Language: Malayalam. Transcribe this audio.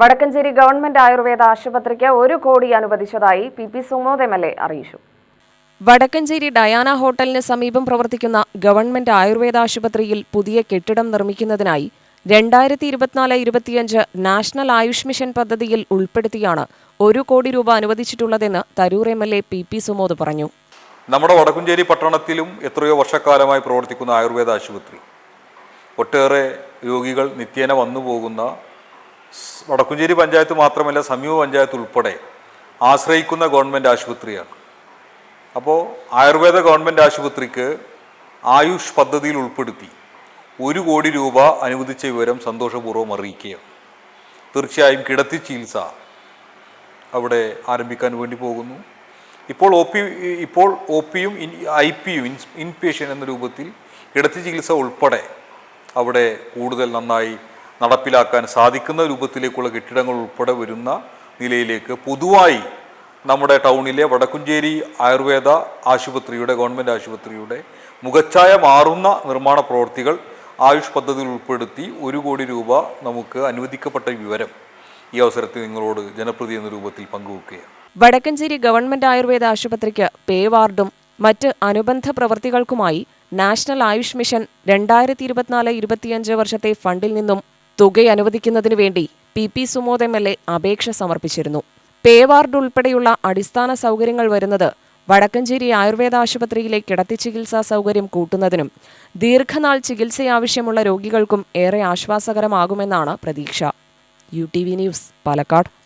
വടക്കഞ്ചേരി ഗവൺമെന്റ് ആയുർവേദ ആശുപത്രിക്ക് ഒരു കോടി അനുവദിച്ചതായി P P Sumod M L A അറിയിച്ചു. വടക്കഞ്ചേരി ഡയാന ഹോട്ടലിന് സമീപം പ്രവർത്തിക്കുന്ന ഗവൺമെന്റ് ആയുർവേദ ആശുപത്രിയിൽ പുതിയ കെട്ടിടം നിർമ്മിക്കുന്നതിനായി രണ്ടായിരത്തി ഇരുപത്തിനാല് ഇരുപത്തിയഞ്ച് നാഷണൽ ആയുഷ് മിഷൻ പദ്ധതിയിൽ ഉൾപ്പെടുത്തിയാണ് ഒരു കോടി രൂപ അനുവദിച്ചിട്ടുള്ളതെന്ന് Tarur M L A P P Sumod പറഞ്ഞു. നമ്മുടെ വടക്കുംചേരി പട്ടണത്തിലും എത്രയോ വർഷക്കാലമായി പ്രവർത്തിക്കുന്ന ആയുർവേദ ആശുപത്രി. ഒട്ടേറെ രോഗികൾ നിത്യേന വന്നു പോകുന്ന വടക്കുംചേരി പഞ്ചായത്ത് മാത്രമല്ല സമീപ പഞ്ചായത്ത് ഉൾപ്പെടെ ആശ്രയിക്കുന്ന ഗവൺമെന്റ് ആശുപത്രിയാണ്. അപ്പോൾ ആയുർവേദ ഗവൺമെന്റ് ആശുപത്രിക്ക് ആയുഷ് പദ്ധതിയിൽ ഉൾപ്പെടുത്തി ഒരു കോടി രൂപ അനുവദിച്ച വിവരം സന്തോഷപൂർവം അറിയിക്കുകയാണ്. തീർച്ചയായും കിടത്തി ചികിത്സ അവിടെ ആരംഭിക്കാൻ വേണ്ടി പോകുന്നു. ഇപ്പോൾ ഒ പി ഇപ്പോൾ ഒ പിയും ഐ പിയും ഇൻ ഇൻപേഷ്യൻ എന്ന രൂപത്തിൽ കിടത്തി ചികിത്സ ഉൾപ്പെടെ അവിടെ കൂടുതൽ നന്നായി നടപ്പിലാക്കാൻ സാധിക്കുന്ന രൂപത്തിലേക്കുള്ള കെട്ടിടങ്ങൾ ഉൾപ്പെടെ വരുന്ന നിലയിലേക്ക് പൊതുവായി നമ്മുടെ ടൗണിലെ വടക്കുംചേരി ആയുർവേദ ആശുപത്രിയുടെ ഗവൺമെന്റ് ആശുപത്രിയുടെ മുഖച്ഛായ മാറുന്ന നിർമ്മാണ പ്രവൃത്തികൾ ആയുഷ് പദ്ധതിയിൽ ഉൾപ്പെടുത്തി ഒരു കോടി രൂപ നമുക്ക് അനുവദിക്കപ്പെട്ട വിവരം ഈ അവസരത്തിൽ നിങ്ങളോട് ജനപ്രതി എന്ന രൂപത്തിൽ പങ്കുവെക്കുകയാണ്. വടക്കഞ്ചേരി ഗവൺമെന്റ് ആയുർവേദ ആശുപത്രിക്ക് പേ വാർഡും മറ്റ് അനുബന്ധ പ്രവൃത്തികൾക്കുമായി നാഷണൽ ആയുഷ് മിഷൻ രണ്ടായിരത്തി ഇരുപത്തിനാല് ഇരുപത്തിയഞ്ച് വർഷത്തെ ഫണ്ടിൽ നിന്നും തുക അനുവദിക്കുന്നതിനു വേണ്ടി P P Sumod M L A അപേക്ഷ സമർപ്പിച്ചിരുന്നു. പേവാർഡ് ഉൾപ്പെടെയുള്ള അടിസ്ഥാന സൗകര്യങ്ങൾ വരുന്നത് വടക്കഞ്ചേരി ആയുർവേദ ആശുപത്രിയിലെ കിടത്തി ചികിത്സാ സൗകര്യം കൂട്ടുന്നതിനും ദീർഘനാൾ ചികിത്സയാവശ്യമുള്ള രോഗികൾക്കും ഏറെ ആശ്വാസകരമാകുമെന്നാണ് പ്രതീക്ഷ. U T V news Palakkad.